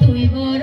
তুই বল